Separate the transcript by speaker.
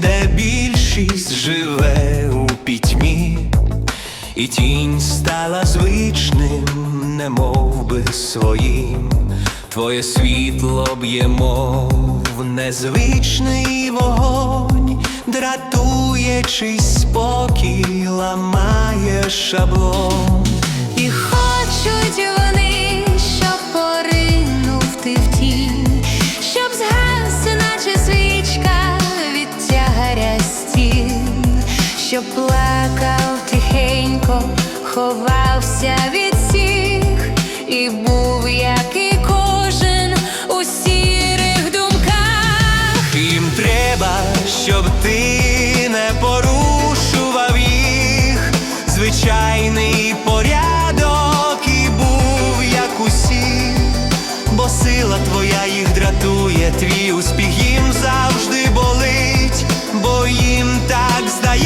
Speaker 1: Де більшість живе і тінь стала звичним, немов би своїм. Твоє світло б'є, мов незвичний вогонь, дратує чийсь спокій, ламає шаблон.
Speaker 2: І хочуть вони, щоб поринув ти в тінь, щоб згас, наче свічка від тягаря щоб плакав тихенько, ховався від всіх і був, як і кожен у сірих думках.
Speaker 1: Їм треба, щоб ти не порушував їх, звичайний порядок і був, як усі, бо сила твоя їх дратує, твій успіх їм завжди болить, бо їм так здає.